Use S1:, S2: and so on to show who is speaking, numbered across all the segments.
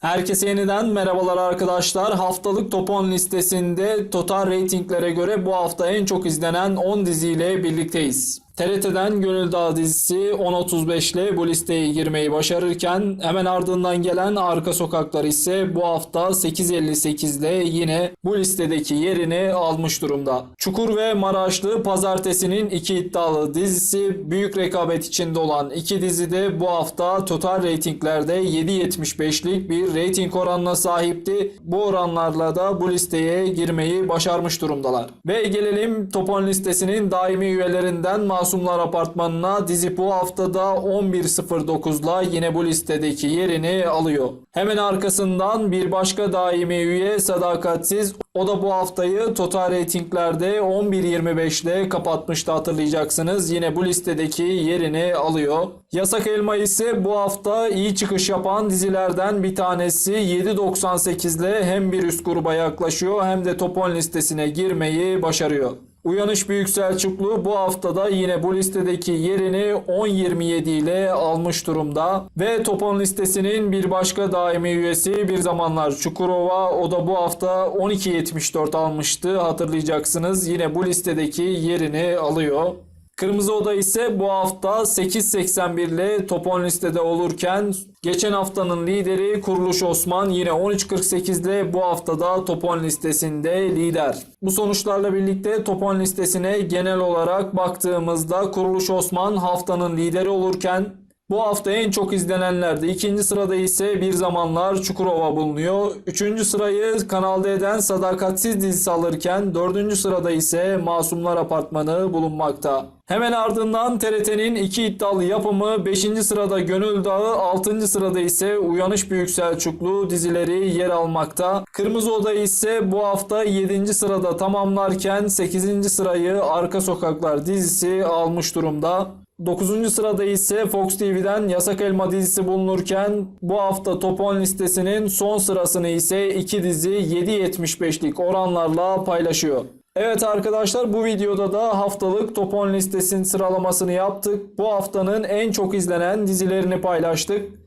S1: Herkese yeniden merhabalar arkadaşlar. Haftalık Top 10 listesinde total reytinglere göre bu hafta en çok izlenen 10 diziyle birlikteyiz. TRT'den Gönül Dağı dizisi 10.35 ile bu listeye girmeyi başarırken hemen ardından gelen Arka Sokaklar ise bu hafta 8.58 ile yine bu listedeki yerini almış durumda. Çukur ve Maraşlı Pazartesi'nin iki iddialı dizisi büyük rekabet içinde olan iki dizi de bu hafta total reytinglerde 7.75'lik bir reyting oranına sahipti. Bu oranlarla da bu listeye girmeyi başarmış durumdalar. Ve gelelim Top 10 listesinin daimi üyelerinden Masumlar Apartmanı'na dizi bu haftada 11.09'la yine bu listedeki yerini alıyor. Hemen arkasından bir başka daimi üye Sadakatsiz o da bu haftayı total reytinglerde 11.25 ile kapatmıştı hatırlayacaksınız. Yine bu listedeki yerini alıyor. Yasak Elma ise bu hafta iyi çıkış yapan dizilerden bir tanesi 7.98 ile hem bir üst gruba yaklaşıyor hem de top 10 listesine girmeyi başarıyor. Uyanış Büyük Selçuklu bu haftada yine bu listedeki yerini 10.27 ile almış durumda. Ve Top 10 listesinin bir başka daimi üyesi bir zamanlar Çukurova o da bu hafta 12.74 almıştı hatırlayacaksınız. Yine bu listedeki yerini alıyor. Kırmızı Oda ise bu hafta 8.81 ile top 10 listede olurken geçen haftanın lideri Kuruluş Osman yine 13.48 ile bu haftada top 10 listesinde lider. Bu sonuçlarla birlikte top 10 listesine genel olarak baktığımızda Kuruluş Osman haftanın lideri olurken bu hafta en çok izlenenlerde ikinci sırada ise bir zamanlar Çukurova bulunuyor. Üçüncü sırayı Kanal D'den Sadakatsiz dizisi alırken dördüncü sırada ise Masumlar Apartmanı bulunmakta. Hemen ardından TRT'nin iki iddialı yapımı 5. sırada Gönül Dağı, 6. sırada ise Uyanış Büyük Selçuklu dizileri yer almakta. Kırmızı Oda ise bu hafta 7. sırada tamamlarken 8. sırayı Arka Sokaklar dizisi almış durumda. 9. sırada ise Fox TV'den Yasak Elma dizisi bulunurken bu hafta Top 10 listesinin son sırasını ise iki dizi 7.75'lik oranlarla paylaşıyor. Evet arkadaşlar bu videoda da haftalık Top 10 listesinin sıralamasını yaptık. Bu haftanın en çok izlenen dizilerini paylaştık.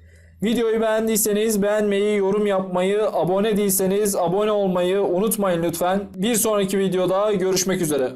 S1: Videoyu beğendiyseniz beğenmeyi, yorum yapmayı, abone değilseniz abone olmayı unutmayın lütfen. Bir sonraki videoda görüşmek üzere.